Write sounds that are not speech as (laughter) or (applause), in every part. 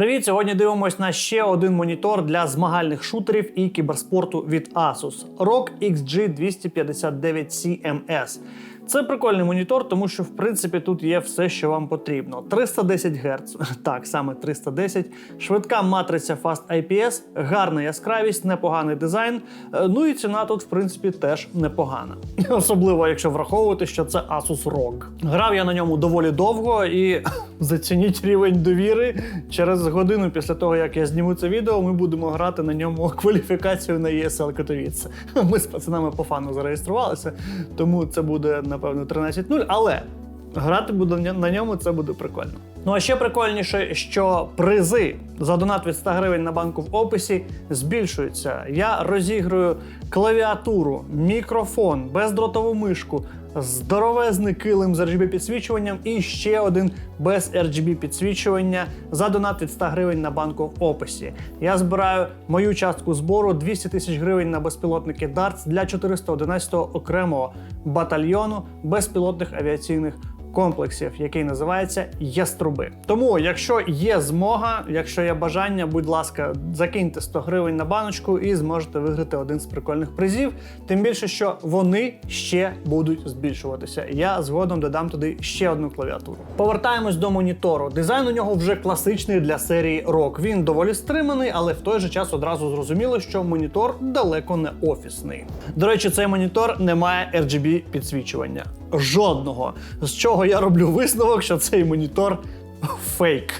Привіт! Сьогодні дивимось на ще один монітор для змагальних шутерів і кіберспорту від Asus ROG XG259 CMS. Це прикольний монітор, тому що в принципі тут є все, що вам потрібно. 310 Гц, (laughs) так саме 310, швидка матриця Fast IPS, гарна яскравість, непоганий дизайн. Е, Ну і ціна тут, в принципі, теж непогана. (laughs) Особливо, якщо враховувати, що це Asus ROG. Грав я на ньому доволі довго і (laughs) зацініть рівень довіри. Через годину після того, як я зніму це відео, ми будемо грати на ньому кваліфікацію на ESL Katowice. Ми з пацанами по фану зареєструвалися, тому це буде напевно 13-0, але грати буду на ньому, це буде прикольно. Ну а ще прикольніше, що призи за донат від 100 гривень на банку в описі збільшуються. Я розіграю клавіатуру, мікрофон, бездротову мишку, здоровезний килим з RGB підсвічуванням і ще один без RGB підсвічування за донат від 100 гривень на банку в описі. Я збираю мою частку збору 200 тисяч гривень на безпілотники DARTS для 411-го окремого батальйону безпілотних авіаційних комплексів, який називається Яструби. Тому, якщо є змога, якщо є бажання, будь ласка, закиньте 100 гривень на баночку і зможете виграти один з прикольних призів. Тим більше, що вони ще будуть збільшуватися. Я згодом додам туди ще одну клавіатуру. Повертаємось до монітору. Дизайн у нього вже класичний для серії ROG. Він доволі стриманий, але в той же час одразу зрозуміло, що монітор далеко не офісний. До речі, цей монітор не має RGB підсвічування. Жодного. З чого я роблю висновок, що цей монітор фейк.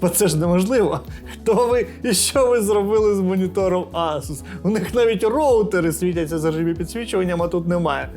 Бо це ж неможливо. Хто ви і що ви зробили з монітором Asus? У них навіть роутери світяться з RGB підсвічуванням, а тут немає.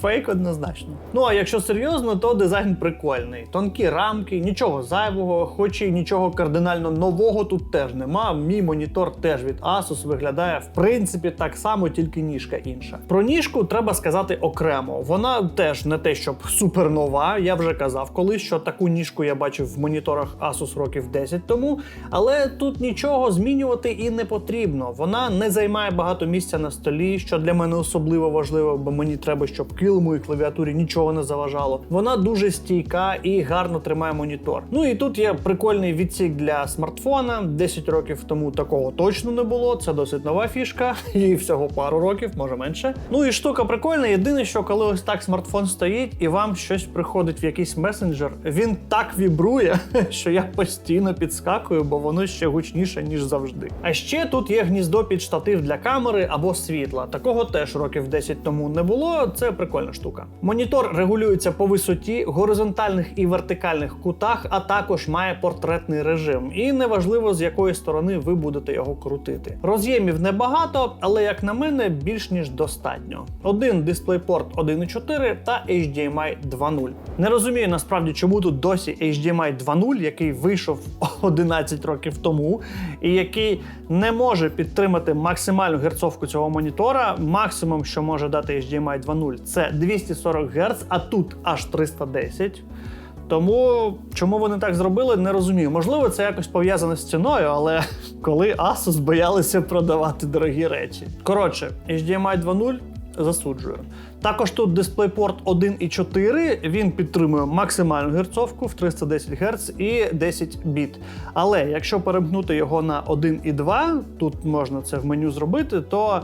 Фейк однозначно. Ну а якщо серйозно, то дизайн прикольний. Тонкі рамки, нічого зайвого, хоч і нічого кардинально нового тут теж нема. Мій монітор теж від Asus виглядає в принципі так само, тільки ніжка інша. Про ніжку треба сказати окремо. Вона теж не те, щоб супернова. Я вже казав колись, що таку ніжку я бачив в моніторах Asus років 10 тому, але тут нічого змінювати і не потрібно. Вона не займає багато місця на столі, що для мене особливо важливо, бо мені треба, щоб килиму і клавіатурі нічого не заважало. Вона дуже стійка і гарно тримає монітор. Ну і тут є прикольний відсік для смартфона. 10 років тому такого точно не було. Це досить нова фішка, (laughs) їй всього пару років, може менше. Ну і штука прикольна. Єдине, що коли ось так смартфон стоїть і вам щось приходить в якийсь месенджер, він так вібрує, (laughs) що я постійно підскакую, бо воно ще гучніше, ніж завжди. А ще тут є гніздо під штатив для камери або світла. Такого теж років 10 тому не було. Це прикольна штука. Монітор регулюється по висоті, горизонтальних і вертикальних кутах, а також має портретний режим. І неважливо з якої сторони ви будете його крутити. Роз'ємів небагато, але як на мене, більш ніж достатньо. Один DisplayPort 1.4 та HDMI 2.0. Не розумію насправді, чому тут досі HDMI 2.0, який вийшов 11 років тому, і який не може підтримати максимальну герцовку цього монітора. Максимум, що може дати HDMI 2.0, це 240 Гц, а тут аж 310. Тому чому вони так зробили, не розумію. Можливо, це якось пов'язане з ціною, але (laughs) коли Asus боялися продавати дорогі речі. Коротше, HDMI 2.0 засуджую. Також тут DisplayPort 1.4, він підтримує максимальну герцовку в 310 Гц і 10 біт. Але якщо перемкнути його на 1.2, тут можна це в меню зробити, то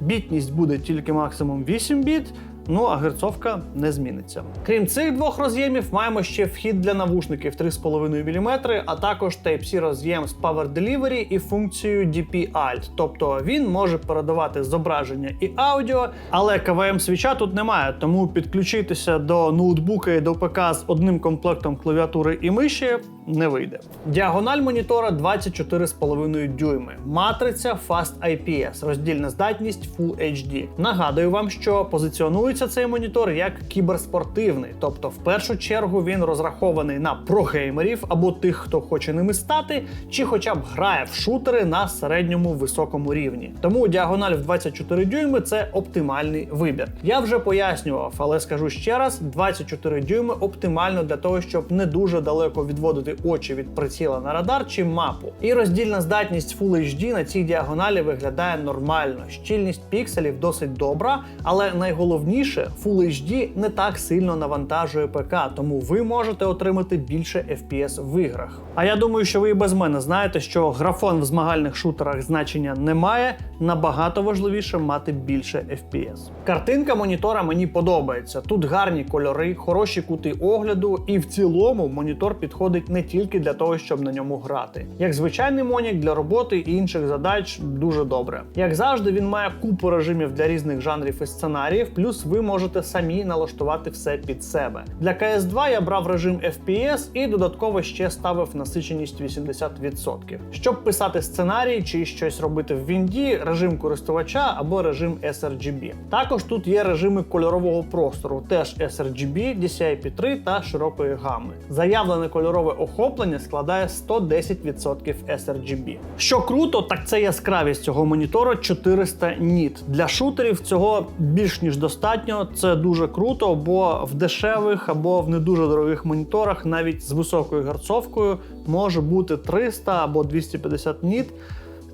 бітність буде тільки максимум 8 біт. Ну а герцовка не зміниться. Крім цих двох роз'ємів, маємо ще вхід для навушників 3,5 мм, а також Type-C роз'єм з Power Delivery і функцією DP-Alt. Тобто він може передавати зображення і аудіо, але КВМ свіча тут немає, тому підключитися до ноутбука і до ПК з одним комплектом клавіатури і миші не вийде. Діагональ монітора 24,5 дюйми, матриця Fast IPS, роздільна здатність Full HD. Нагадую вам, що позиціонується цей монітор як кіберспортивний, тобто в першу чергу він розрахований на прогеймерів або тих, хто хоче ними стати, чи хоча б грає в шутери на середньому високому рівні. Тому діагональ в 24 дюйми це оптимальний вибір. Я вже пояснював, але скажу ще раз: 24 дюйми оптимально для того, щоб не дуже далеко відводити очі від приціла на радар чи мапу. І роздільна здатність Full HD на цій діагоналі виглядає нормально. Щільність пікселів досить добра, але Найголовніше, Full HD не так сильно навантажує ПК, тому ви можете отримати більше FPS в іграх. А я думаю, що ви і без мене знаєте, що графон в змагальних шутерах значення не має. Набагато важливіше мати більше FPS. Картинка монітора мені подобається. Тут гарні кольори, хороші кути огляду, і в цілому монітор підходить не тільки для того, щоб на ньому грати. Як звичайний монік для роботи і інших задач дуже добре. Як завжди, він має купу режимів для різних жанрів і сценаріїв, плюс ви можете самі налаштувати все під себе. Для CS2 я брав режим FPS і додатково ще ставив насиченість 80%. Щоб писати сценарій чи щось робити в Вінді, режим користувача або режим sRGB. Також тут є режими кольорового простору, теж sRGB, DCI-P3 та широкої гами. Заявлене кольорове охоплення складає 110% sRGB. Що круто, так це яскравість цього монітору 400 ніт. Для шутерів цього більш ніж достатньо. Це дуже круто, бо в дешевих або в не дуже дорогих моніторах, навіть з високою герцовкою, може бути 300 або 250 ніт.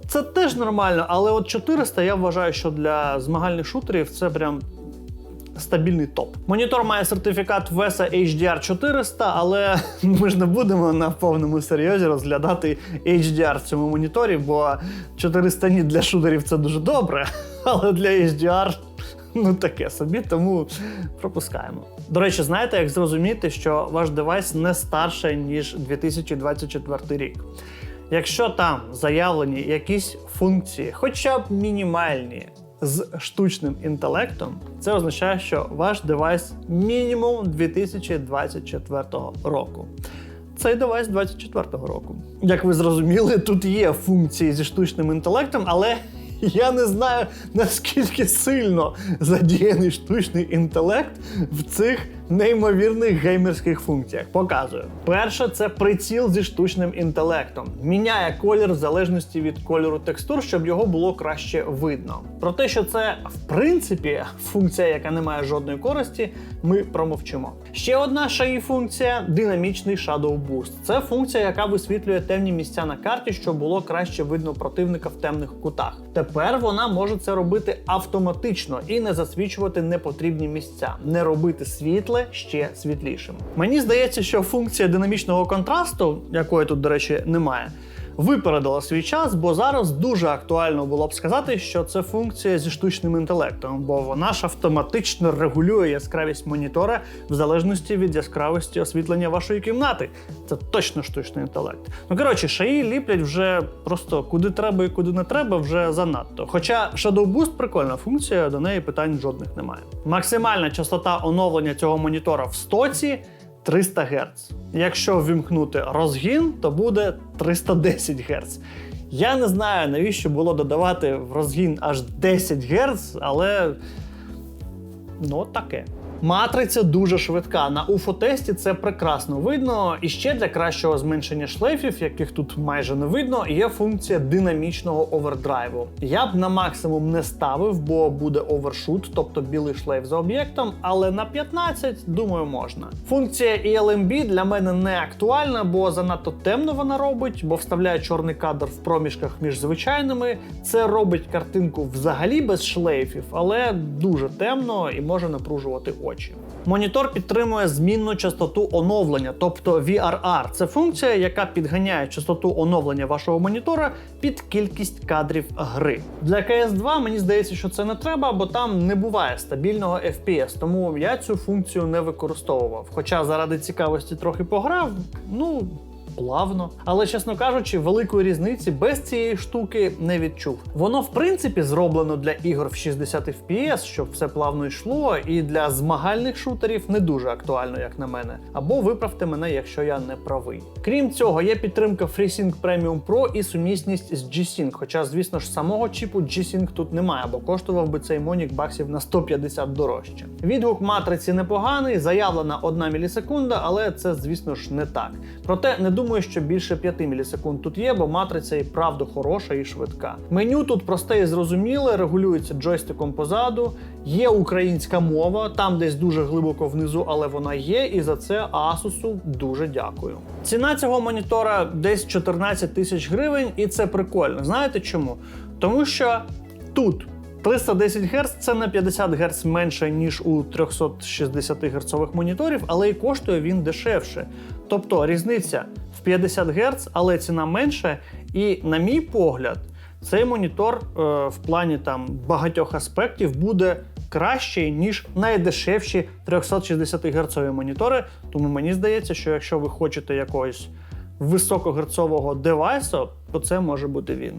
Це теж нормально, але от 400 я вважаю, що для змагальних шутерів це прям стабільний топ. Монітор має сертифікат VESA HDR 400, але (laughs) ми ж не будемо на повному серйозі розглядати HDR в цьому моніторі, бо 400 ніт для шутерів це дуже добре, (laughs) але для HDR ну таке собі, тому пропускаємо. До речі, знаєте, як зрозуміти, що ваш девайс не старше, ніж 2024 рік. Якщо там заявлені якісь функції, хоча б мінімальні, з штучним інтелектом, це означає, що ваш девайс мінімум 2024 року. Цей девайс 24-го року. Як ви зрозуміли, тут є функції зі штучним інтелектом, але я не знаю наскільки сильно задіяний штучний інтелект в цих неймовірних геймерських функціях. Показую. Перше, це приціл зі штучним інтелектом. Міняє колір в залежності від кольору текстур, щоб його було краще видно. Про те, що це в принципі функція, яка не має жодної користі, ми промовчимо. Ще одна шаї функція динамічний Shadow Boost. Це функція, яка висвітлює темні місця на карті, щоб було краще видно противника в темних кутах. Тепер вона може це робити автоматично і не засвічувати непотрібні місця, не робити світле ще світлішим. Мені здається, що функція динамічного контрасту, якої тут, до речі, немає. Випередила свій час, бо зараз дуже актуально було б сказати, що це функція зі штучним інтелектом, бо вона ж автоматично регулює яскравість монітора в залежності від яскравості освітлення вашої кімнати. Це точно штучний інтелект. Ну коротше, шаї ліплять вже просто куди треба і куди не треба, вже занадто. Хоча Shadow Boost прикольна функція, до неї питань жодних немає. Максимальна частота оновлення цього монітора в стоці. 300 Гц. Якщо ввімкнути розгін, то буде 310 Гц. Я не знаю, навіщо було додавати в розгін аж 10 Гц, але ну таке. Матриця дуже швидка. На уфотесті це прекрасно видно. І ще для кращого зменшення шлейфів, яких тут майже не видно, є функція динамічного овердрайву. Я б на максимум не ставив, бо буде овершут, тобто білий шлейф за об'єктом, але на 15, думаю, можна. Функція ELMB для мене не актуальна, бо занадто темно вона робить, бо вставляє чорний кадр в проміжках між звичайними. Це робить картинку взагалі без шлейфів, але дуже темно і може напружувати. Монітор підтримує змінну частоту оновлення, тобто VRR. Це функція, яка підганяє частоту оновлення вашого монітора під кількість кадрів гри. Для CS2 мені здається, що це не треба, бо там не буває стабільного FPS, тому я цю функцію не використовував. Хоча заради цікавості трохи пограв, ну. Плавно, але чесно кажучи, великої різниці без цієї штуки не відчув. Воно в принципі зроблено для ігор в 60 FPS, щоб все плавно йшло, і для змагальних шутерів не дуже актуально, як на мене. Або виправте мене, якщо я не правий. Крім цього, є підтримка FreeSync Premium Pro і сумісність з G-Sync, Хоча, звісно ж, самого чіпу G-Sync тут немає, бо коштував би цей монік баксів на 150 дорожче. Відгук матриці непоганий, заявлена 1 мілісекунда, але це, звісно ж, не так. Проте не думаю, що більше 5 мілісекунд тут є, бо матриця і правда хороша і швидка. Меню тут просте і зрозуміле, регулюється джойстиком позаду, є українська мова, там десь дуже глибоко внизу, але вона є, і за це Asus дуже дякую. Ціна цього монітора десь 14 тисяч гривень, і це прикольно. Знаєте чому? Тому що тут 310 Гц це на 50 Гц менше, ніж у 360 Гц моніторів, але і коштує він дешевше. Тобто різниця в 50 Гц, але ціна менша. І, на мій погляд, цей монітор е, в плані там багатьох аспектів буде кращий, ніж найдешевші 360 Гц монітори. Тому мені здається, що якщо ви хочете якогось високогерцового девайсу, то це може бути він.